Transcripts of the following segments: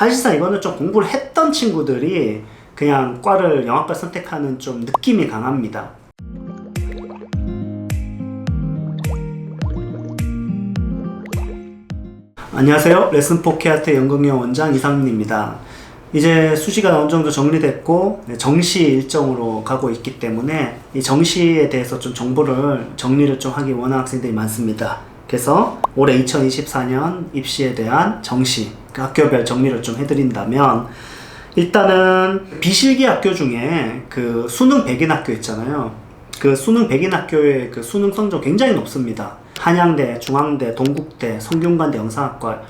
사실상 이거는 좀 공부를 했던 친구들이 그냥 과를 영화과 선택하는 좀 느낌이 강합니다. 안녕하세요. 레슨 포케아트 연극영 원장 이상민입니다. 이제 수시가 어느 정도 정리됐고 네, 정시 일정으로 가고 있기 때문에 이 정시에 대해서 좀 정보를 정리를 좀 하기 원하는 학생들이 많습니다. 그래서 올해 2024년 입시에 대한 정시 그 학교별 정리를 좀 해드린다면 일단은 비실기 학교 중에 그 수능 백인 학교 있잖아요. 그 수능 백인 학교의 그 수능 성적 굉장히 높습니다. 한양대, 중앙대, 동국대, 성균관대 영상학과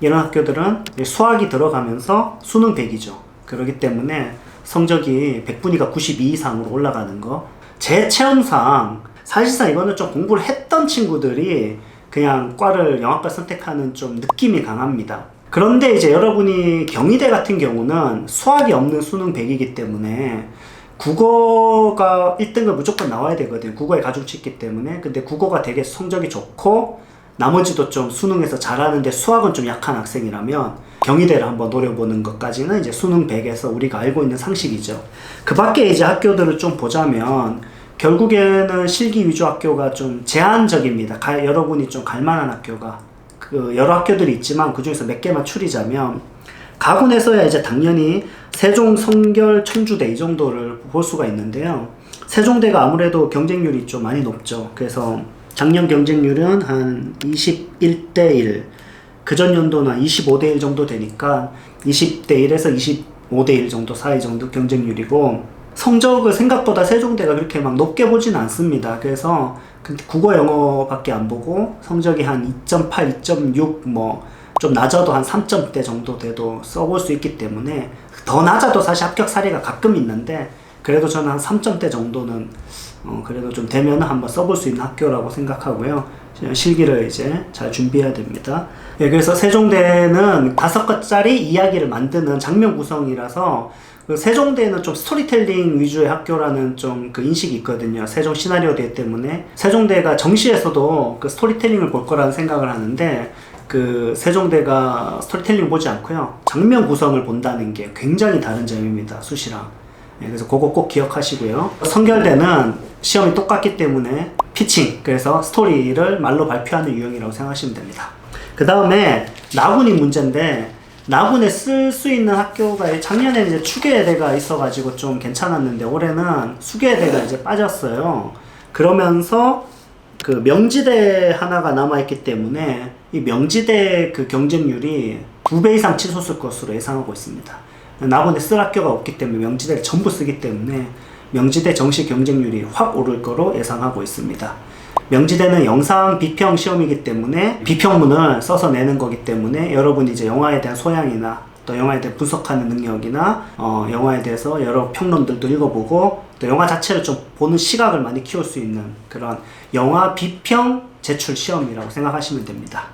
이런 학교들은 수학이 들어가면서 수능 100이죠. 그렇기 때문에 성적이 100분위가 92 이상으로 올라가는 거. 제 체험상 사실상 이거는 좀 공부를 했던 친구들이 그냥 과를 영화과 선택하는 좀 느낌이 강합니다. 그런데 이제 여러분이 경희대 같은 경우는 수학이 없는 수능 100이기 때문에 국어가 1등을 무조건 나와야 되거든요. 국어에 가중치 있기 때문에. 근데 국어가 되게 성적이 좋고 나머지도 좀 수능에서 잘하는데 수학은 좀 약한 학생이라면 경희대를 한번 노려보는 것까지는 이제 수능 100에서 우리가 알고 있는 상식이죠. 그 밖에 이제 학교들을 좀 보자면 결국에는 실기 위주 학교가 좀 제한적입니다. 가, 여러분이 좀 갈만한 학교가 그 여러 학교들이 있지만 그 중에서 몇 개만 추리자면 가군에서야 이제 당연히 세종, 성결, 청주대 이 정도를 볼 수가 있는데요. 세종대가 아무래도 경쟁률이 좀 많이 높죠. 그래서 작년 경쟁률은 한 21대 1. 그전 연도는 한 25대 1 정도 되니까 20대 1에서 25대 1 정도 사이 정도 경쟁률이고 성적을 생각보다 세종대가 그렇게 막 높게 보진 않습니다. 그래서 국어 영어밖에 안 보고 성적이 한 2.8, 2.6 뭐 좀 낮아도 한 3점대 정도 돼도 써볼 수 있기 때문에 더 낮아도 사실 합격 사례가 가끔 있는데 그래도 저는 한 3점대 정도는 어, 그래도 좀 되면 한번 써볼 수 있는 학교라고 생각하고요. 실기를 이제 잘 준비해야 됩니다. 예, 그래서 세종대는 다섯 것짜리 이야기를 만드는 장면 구성이라서 그 세종대는 좀 스토리텔링 위주의 학교라는 좀 그 인식이 있거든요. 세종 시나리오 대 때문에 세종대가 정시에서도 그 스토리텔링을 볼 거라는 생각을 하는데 그 세종대가 스토리텔링 보지 않고요. 장면 구성을 본다는 게 굉장히 다른 점입니다. 수시랑. 예, 그래서 그거 꼭 기억하시고요. 성결대는 시험이 똑같기 때문에 피칭, 그래서 스토리를 말로 발표하는 유형이라고 생각하시면 됩니다. 그 다음에 나군이 문제인데, 나군에 쓸 수 있는 학교가 작년에 이제 추계대가 있어가지고 좀 괜찮았는데, 올해는 수계대가 이제 빠졌어요. 그러면서 그 명지대 하나가 남아있기 때문에 이 명지대 그 경쟁률이 두 배 이상 치솟을 것으로 예상하고 있습니다. 나군에 쓸 학교가 없기 때문에 명지대를 전부 쓰기 때문에 명지대 정시 경쟁률이 확 오를 거로 예상하고 있습니다. 명지대는 영상 비평 시험이기 때문에 비평문을 써서 내는 거기 때문에 여러분이 이제 영화에 대한 소양이나 또 영화에 대해 분석하는 능력이나 어, 영화에 대해서 여러 평론들도 읽어보고 또 영화 자체를 좀 보는 시각을 많이 키울 수 있는 그런 영화 비평 제출 시험이라고 생각하시면 됩니다.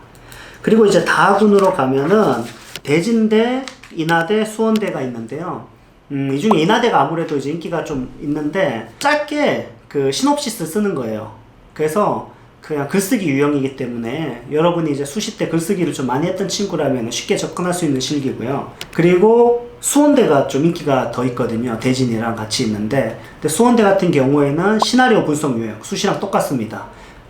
그리고 이제 다군으로 가면은 대진대, 인하대, 수원대가 있는데요. 음, 이 중에 인하대가 아무래도 이제 인기가 좀 있는데 짧게 그 시놉시스 쓰는 거예요. 그래서 그냥 글쓰기 유형이기 때문에 여러분이 이제 수시 때 글쓰기를 좀 많이 했던 친구라면 쉽게 접근할 수 있는 실기고요. 그리고 수원대가 좀 인기가 더 있거든요. 대진이랑 같이 있는데 근데 수원대 같은 경우에는 시나리오 분석 유형 수시랑 똑같습니다.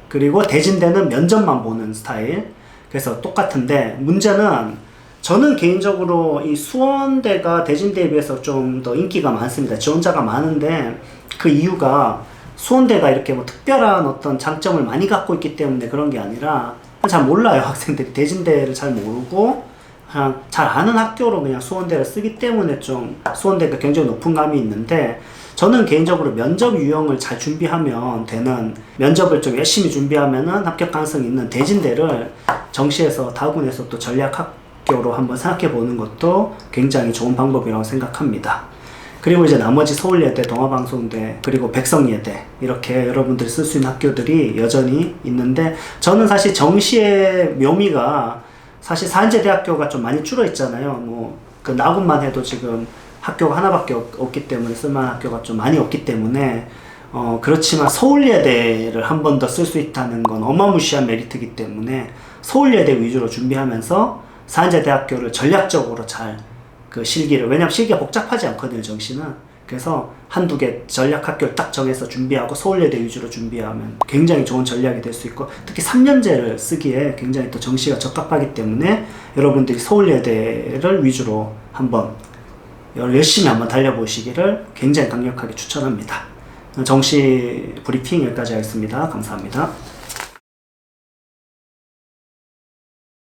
그리고 대진대는 면접만 보는 스타일. 그래서 똑같은데 문제는 저는 개인적으로 이 수원대가 대진대에 비해서 좀 더 인기가 많습니다. 지원자가 많은데 그 이유가 수원대가 이렇게 뭐 특별한 어떤 장점을 많이 갖고 있기 때문에 그런 게 아니라 잘 몰라요 학생들이 대진대를 잘 모르고 그냥 잘 아는 학교로 그냥 수원대를 쓰기 때문에 좀 수원대가 굉장히 높은 감이 있는데 저는 개인적으로 면접 유형을 잘 준비하면 되는 면접을 좀 열심히 준비하면은 합격 가능성이 있는 대진대를 정시에서 다군에서 또 전략 학 교로 한번 생각해 보는 것도 굉장히 좋은 방법이라고 생각합니다. 그리고 이제 나머지 서울예대, 동아방송대, 그리고 백성예대 이렇게 여러분들이 쓸 수 있는 학교들이 여전히 있는데 저는 사실 정시의 묘미가 사실 사인제대학교가 좀 많이 줄어 있잖아요. 뭐 그 나군만 해도 지금 학교가 하나밖에 없, 없기 때문에 쓸만한 학교가 좀 많이 없기 때문에 어 그렇지만 서울예대를 한 번 더 쓸 수 있다는 건 어마무시한 메리트이기 때문에 서울예대 위주로 준비하면서 사한제대학교를 전략적으로 잘 그 실기를 왜냐면 실기가 복잡하지 않거든요 정시는 그래서 한두 개 전략 학교를 딱 정해서 준비하고 서울예대 위주로 준비하면 굉장히 좋은 전략이 될 수 있고 특히 3년제를 쓰기에 굉장히 또 정시가 적합하기 때문에 여러분들이 서울예대를 위주로 한번 열심히 한번 달려보시기를 굉장히 강력하게 추천합니다. 정시 브리핑 여기까지 하겠습니다. 감사합니다.